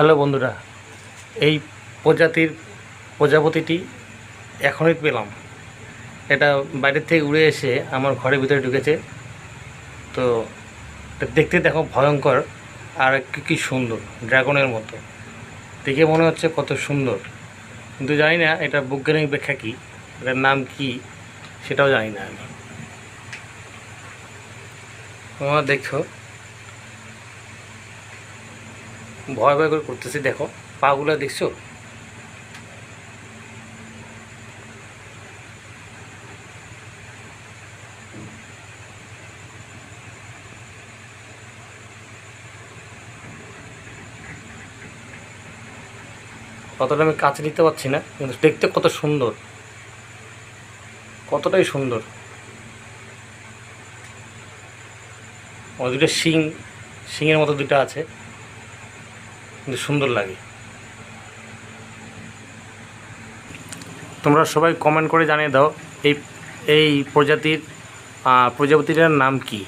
Hello বন্ধুরা, এই প্রজাতির প্রজাপতিটি এখনই পেলাম। এটা বাইরের থেকে উড়ে এসে আমার ঘরের ভিতরে ঢুকেছে। তো দেখতে দেখো ভয়ঙ্কর আর কি কি সুন্দর, ড্রাগনের মতো। দেখে মনে হচ্ছে কত সুন্দর। কিন্তু জানি না এটা বৈজ্ঞানিক ব্যাখ্যা কী, এটার নাম কি, সেটাও জানি না আমি। তোমরা দেখছ ভয় ভয় করে করতেছি, দেখো, পাগুলো দেখছ? কতটা আমি কাছে নিতে পারছি না, কিন্তু দেখতে কত সুন্দর। কতটাই সুন্দর। ও দুটো শিং শিংয়ের মতো দুটো আছে। সুন্দর লাগে। তোমরা সবাই কমেন্ট করে জানিয়ে দাও এই এই প্রজাতির প্রজাপতিটার নাম কি?